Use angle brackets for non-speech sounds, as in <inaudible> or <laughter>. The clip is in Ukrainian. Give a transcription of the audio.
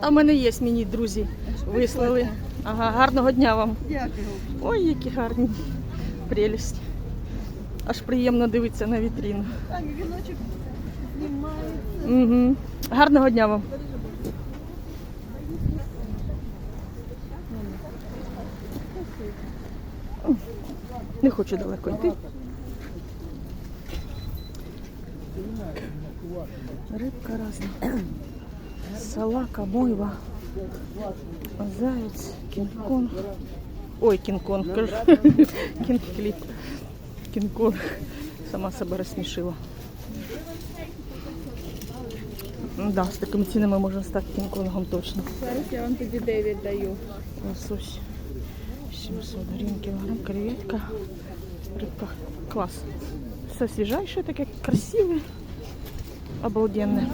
Та в мене є мені друзі. Вислали. Ага, гарного дня вам. Дякую. Ой, які гарні. Прелість. Аж приємно дивитися на вітрину. Віночок. Угу. Гарного дня вам. Не хочу далеко йти. Рибка разна. Салака, мойва, заяць, кінг-конг. Ой, кінг-конг, кажу. <laughs> Кінг-кліп. Кінг-конг. Сама себе розсмішила. Ну Да, з такими цінами можна стати кінг-конгом точно. Зараз я вам тоді 9 даю. Лосось 700 гривен килограмм, креветка, рыбка. Класс. Все свежайшее, такое красивое, обалденное.